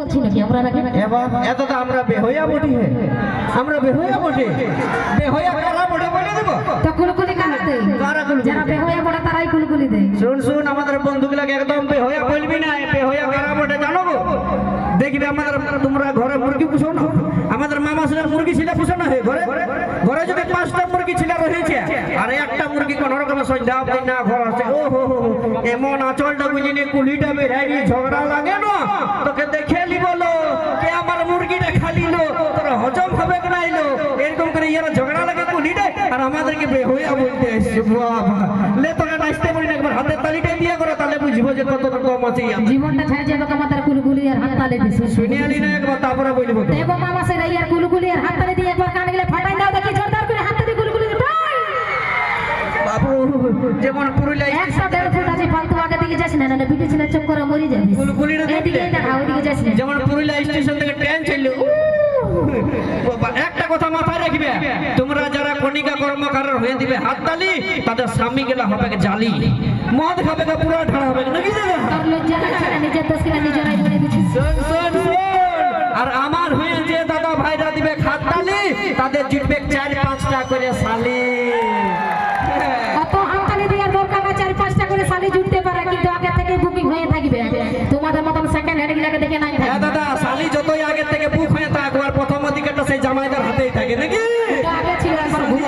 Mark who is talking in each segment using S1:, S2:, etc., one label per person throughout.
S1: বলছি আমরা নাকি
S2: এবার এত তো আমরা বেহয়া বটি হে। আমরা বেহয়া বটি। বেহয়া কারা বটে বলে দেবো?
S1: তো কুলকুলি কারা দেয়?
S2: কারা কুলকুলি
S1: যারা বেহয়া পড়ে তারাই কুলকুলি দেয়।
S2: শুন শুন আমাদের বন্ধুগুলাকে একদম বেহয়া বলবি না বেহয়া কারা বটে জানো গো? দেখবি আমাদের তোমরা ঘরে মুরগি পুষো না। আমাদের মামা ছেলের মুরগি ছিল পুষো না ঘরে? ঘরে যদি পাঁচটা মুরগি ছিল রয়েছে একটা মুরগি কোন রকমের সন্ধ্যা অবধি না ঘর আছে ও হো হো। এমন আঁচলটা বুঝিনি কুলিটা বেড়াই ঝগড়া লাগে না তোকে দেখে লি বলো কে আমার মুরগিটা খালি লো তোর হজম হবে কি না এলো এরকম করে ইয়ারা ঝগড়া লাগে কুলিটা আর আমাদেরকে বেহয়া বলতে এসছে বাবা লে তোকে নাচতে পারি না একবার হাতের তালিটা দিয়ে করো তাহলে বুঝব যে কত কম আছে।
S1: জীবনটা ছেড়ে যাবে আমাদের কুলকুলি আর হাত তালে দিছে
S2: শুনে আলি না একবার তারপরে বলব।
S1: দেখো মামা সে রাইয়ার আর হাত তালে দিয়ে একবার কান গেলে ফাটাই দাও দেখি জোরদার করে হাত তালে কুলকুলি দিয়ে টাই!
S2: বাবু যেমন পুরুলিয়া
S1: দেড় ফালতু আগে দিকে যাস না না বিটি ছেলে চুপ করে মরি যাবি। এদিকে যাস না
S2: যেমন পুরুলিয়া স্টেশন থেকে ট্রেন চলল একটা কথা মাথায় রাখবে। তোমরা যারা কণিকা কর্মকারের হয়ে দিবে হাততালি তাদের স্বামী গেলা হবে জালি? মদ খাবে না পুরো ঢাড়া হবে নাকি। আর আমার হয়ে যে দাদা ভাইরা দিবে খাততালি তাদের জিতবে চার পাঁচটা করে শালি
S1: সেকেন্ড দেখে নাই
S2: হ্যাঁ দাদা শালি যতই আগে থেকে বুক হয়ে থাক আর প্রথম অধিকারটা সেই জামাইদার হাতেই থাকে নাকি?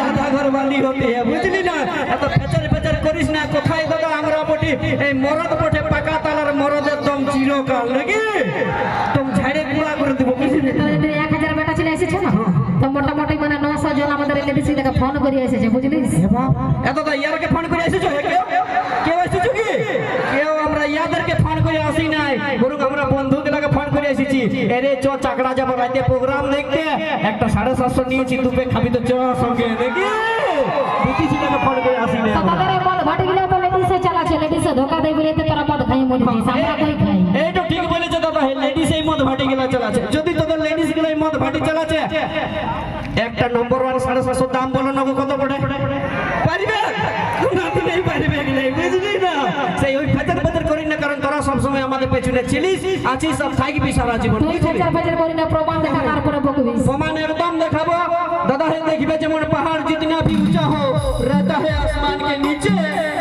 S2: আধা ঘর বালি হতে হ্যাঁ বুঝলি না? এত ফেচার ফেচার করিস না কোথায় দাদা আমরা বটি? এই মরদ বটে পাকা তালার মরদের দম চিরকাল নাকি? তোম ঝাড়ে গুড়া করে দেবো বুঝলি?
S1: এক হাজার বেটা ছেলে এসেছে না? তো মোটামুটি মানে নশো জন আমাদের থেকে ফোন করে এসেছে বুঝলিস?
S2: এত তো ইয়ারকে ফোন করে এসেছ হে কেউ কেউ এসেছ কি কেউ আমরা ইয়াদেরকে ফোন করে আসি নাই বরং আমরা বন্ধুগুলাকে ফোন করে এসেছি এরে চ চাকরা যাব রাতে প্রোগ্রাম দেখতে। একটা সাড়ে সাতশো নিয়েছি দুপে খাবি তো চ সঙ্গে দেখি। দুটি ছেলেকে ফোন করে আসি যদি তোদের লেডিসগুলো এই মদ ভাটি চালাচ্ছে একটা নম্বর ওয়ান সাড়ে সাতশো দাম বলো সবসময় আমাদের পেছনে ছিলিস আছিস সব থাকবি সারা জীবন
S1: তুই
S2: বুঝলি
S1: ফেচার ফেচার করি না প্রমাণ দেখা তারপরে বকবিস
S2: প্রমাণ একদম দেখাবো दादा है देखिए যেমন पहाड़ जितना भी ऊंचा हो रहता है आसमान के नीचे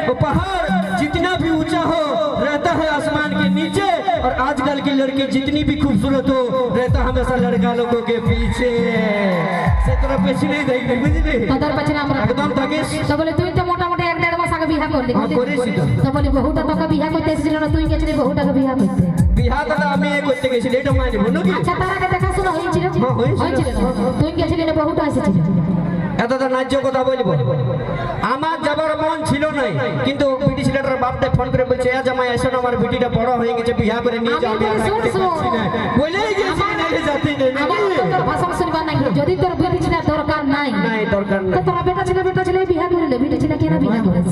S2: वो पहाड़ जितना भी ऊंचा हो रहता है आसमान के नीचे और आजकल की लड़की जितनी भी खूबसूरत हो रहता हमेशा लड़का लोगों के पीछे से तरफ पेशी नहीं देगी बुझली
S1: তোদের পেছনে আমরা
S2: একদম থাকিস
S1: তো বলে তুই বিয়া করলি
S2: হ্যাঁ, করেছি তো।
S1: তো বলি বহুটা তোকে বিয়া করতে এসেছিল না তুই গেছিলি বহুটাকে করতে।
S2: বিহা আমি করতে গেছিলি এটা মানবো নাকি?
S1: আচ্ছা তার আগে দেখাশোনা হয়েছিল?
S2: হ্যাঁ, হয়েছিল।
S1: হয়েছিল তুই গেছিলি না বহুটা এসেছিল?
S2: এত ন্যায্য কথা বলব। আমার যাবার মন ছিল নাই কিন্তু বিটি ছেলেটার বাপটা ফোন করে বলছে এ জামাই এসো আমার বিটিটা বড় হয়ে গেছে বিয়া করে নিয়ে যাও আমি বলেই গেছি। নাইলে যাতেই নেই
S1: আমার তোর ভাষণ শুনবার নাই। যদি তোর বেটি ছিল দরকার নাই
S2: নাই দরকার
S1: তো তোরা বেটা ছেলে বেটা ছেলে বিয়া করলে বেটি ছেলে কেন বিয়া করিস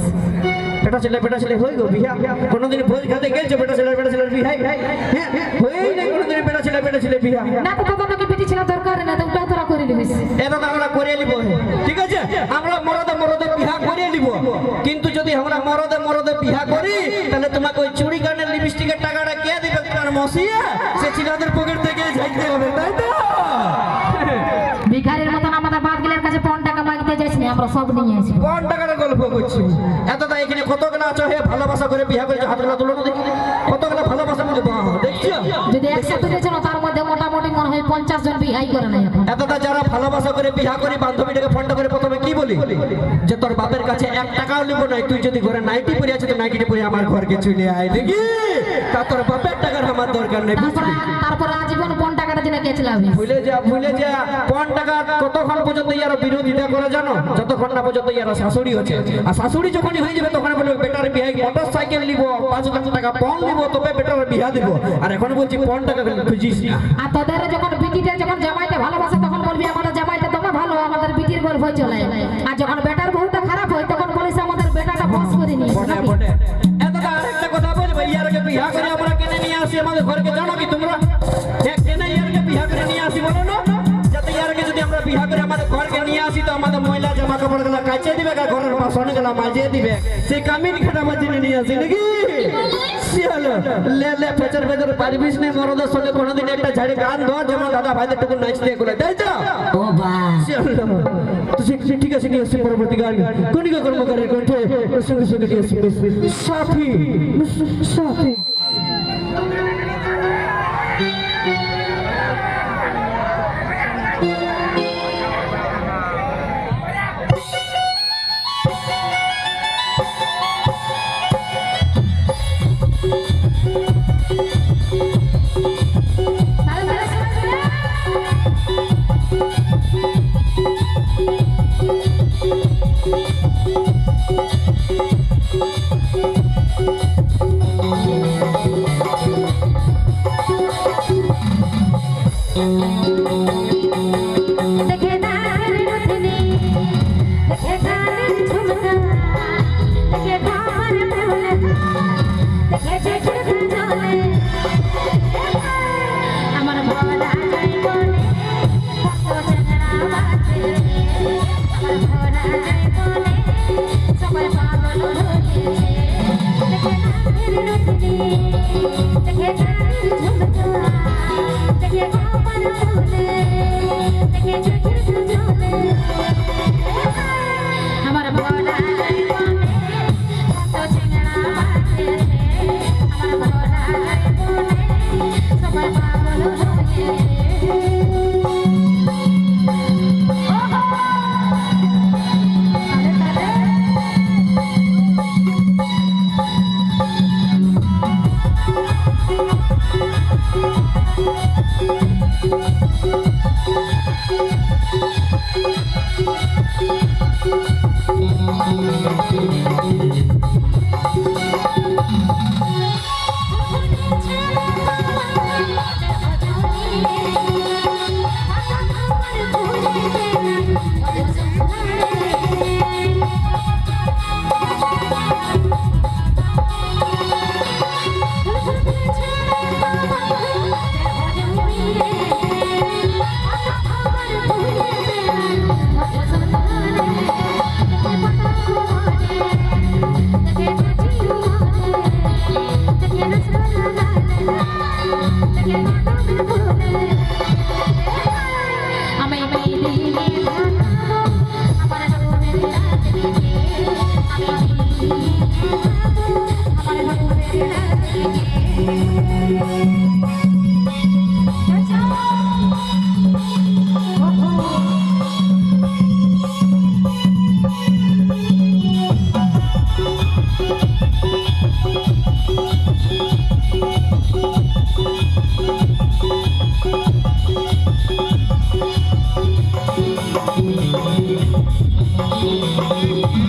S2: বেটা ছেলে বেটা ছেলে হয়ে গো বিয়া। কোনোদিন ভোজ খেতে গেছে বেটা ছেলে বেটা ছেলের বিয়া। হ্যাঁ হয়েই নাই কোনোদিন বেটা ছেলে বেটা ছেলে বিয়া।
S1: না তো তোর নাকি বেটি ছেলে দরকার না তো ওটা তোরা করে নিবিস
S2: এটা আমরা করে নিব। ঠিক আছে? আমরা মরদে মরদে বিয়া করে নিব। কিন্তু যদি আমরা মরদে মরদে বিয়া করি তাহলে তোমাকে ওই চুড়ি কানের লিপস্টিকের টাকাটা কে দিবে তোমার মসিয়া? সে চিনাদের পকেট থেকে যাইতে হবে তাই তো
S1: ভিখারির মতন আমাদের বাপ কাছে পন টাকা মাগতে যাইছি, আমরা সব নিয়ে আসি।
S2: পন টাকার গল্প করছি। এত এখানে কতগুলো আছো হে, ভালোবাসা করে বিয়া হাত হাতগুলো তুলো না দেখি।
S1: পঞ্চাশ জন বিহাই করে নাই এখন।
S2: এতটা যারা ভালোবাসা করে বিয়া করি বান্ধবীটাকে ফোনটা করে প্রথমে কি বলি? যে তোর বাপের কাছে এক টাকাও নিব নাই তুই যদি ঘরে নাইটি পরে আছে তো নাইটি পরে আমার ঘরকে চলে আয় দেখি? তা তোর বাপের টাকার আমার দরকার নেই
S1: তারপরে আজীবন টাকাটা কেছিলাম
S2: ভুলে যা ভুলে যা। কোন টাকা কতক্ষণ পর্যন্ত ইয়ার বিরোধিতা করে জানো? যতক্ষণ না পর্যন্ত ইয়ার শাশুড়ি হচ্ছে আর শাশুড়ি যখনই হয়ে যাবে তখন বলবে বেটার বিয়ে মোটর সাইকেল নিব পাঁচ লাখ টাকা পণ নিব তবে বেটার বিয়া দিব। আর এখন বলছি পণ টাকা খুঁজিস না।
S1: আর তোদের যখন বিটিটা যখন জামাইতে ভালোবাসে, তখন বলবি, আমাদের জামাইটা তোমার ভালো, আমাদের বিটির গল্প চলে। আর যখন বেটার বহুটা খারাপ হয়, তখন বলিস, আমাদের বেটাটা বস করে নিয়ে
S2: কাছে দিবে কা ঘরের বাসনে গেলা মাঝে দিবে। সেই কামিন খেটা মাঝে নিয়ে আসি নাকি? লে লে ফেচার ফেচার পারবিস না মরদের সঙ্গে কোনোদিন একটা ঝাড়ি গান ধর যেমন দাদা ভাইদের টুকু নাচ দিয়ে গুলো তাই তো?
S3: ও বা।
S2: তো সে সে ঠিক আছে নিয়ে আসছি পরবর্তী গান। কণিকা কর্মকারের কণ্ঠে? ওর সঙ্গে সঙ্গে নিয়ে আসছি সাথী সাথী।
S1: দেখে গানের আমি আমার ফুলের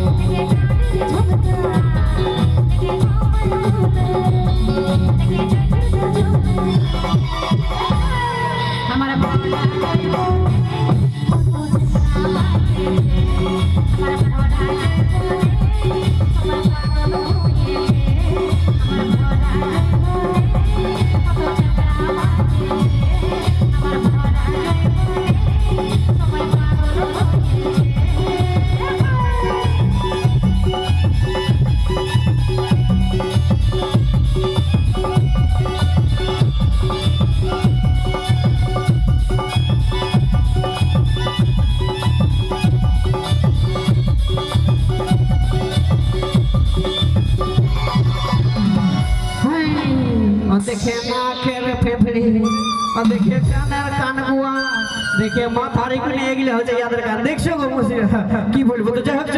S2: দেখে কানের কানগুয়া দেখে মাথার হচ্ছে ইয়াদের গান দেখছ কি বলব তো? যাই